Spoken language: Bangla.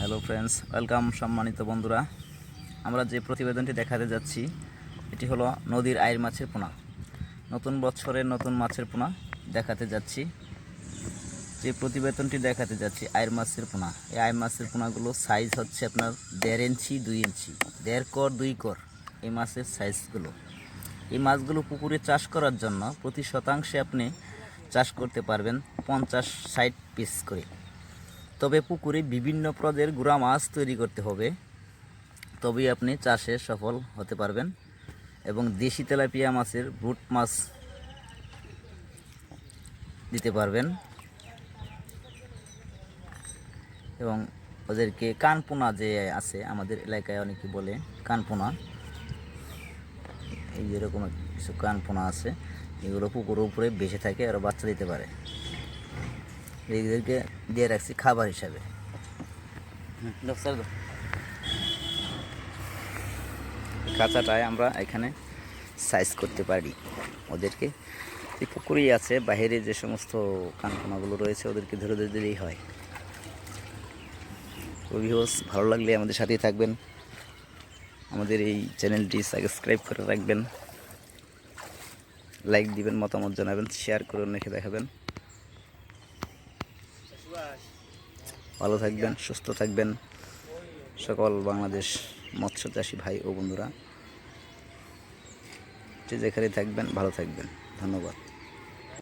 হ্যালো ফ্রেন্ডস ওয়েলকাম সম্মানিত বন্ধুরা। আমরা যে প্রতিবেদনটি দেখাতে যাচ্ছি, এটি হলো নদীর আয়ের মাছের পোনা। নতুন বছরের নতুন মাছের পোনা দেখাতে যাচ্ছি। যে প্রতিবেদনটি দেখাতে যাচ্ছি আয়ের মাছের পোনা। এই আয়ের মাছের পোনাগুলো সাইজ হচ্ছে আপনার দেড় ইঞ্চি, দুই ইঞ্চি। দেড় কর, দুই কর এই মাছের সাইজগুলো এই মাছগুলো পুকুরে চাষ করার জন্য প্রতি শতাংশে আপনি চাষ করতে পারবেন পঞ্চাশ, ষাট পিস করে। তবে পুকুরে বিভিন্ন প্রজের গুড়া মাছ তৈরি করতে হবে। তবেই আপনি চাষে সফল হতে পারবেন এবং দেশি তেলাপিয়া মাছের ব্রুট মাছ দিতে পারবেন এবং ওদেরকে কানপোনা যে আছে আমাদের এলাকায় অনেকে বলে কানপোনা। এই যেরকম কিছু কানপোনা আছে, এগুলো পুকুরের উপরে বেঁচে থাকে আর বাচ্চা দিতে পারে। এদেরকে দিয়ে রাখছি খাবার হিসাবে। কাঁচাটায় আমরা এখানে সাইজ করতে পারি। ওদেরকে পুকুরেই আছে, বাইরে যে সমস্ত কানকোনাগুলো রয়েছে, ওদেরকে ধরে ধরে দিলেই হয়। অভিহস ভালো লাগলে আমাদের সাথেই থাকবেন। আমাদের এই চ্যানেলটি সাবস্ক্রাইব করে রাখবেন। লাইক দিবেন, মতামত জানাবেন শেয়ার করে রেখে দেখাবেন। ভালো থাকবেন, সুস্থ থাকবেন। সকল বাংলাদেশ মৎস্য চাষী ভাই ও বন্ধুরা, যে যেখানে থাকবেন, ভালো থাকবেন। ধন্যবাদ।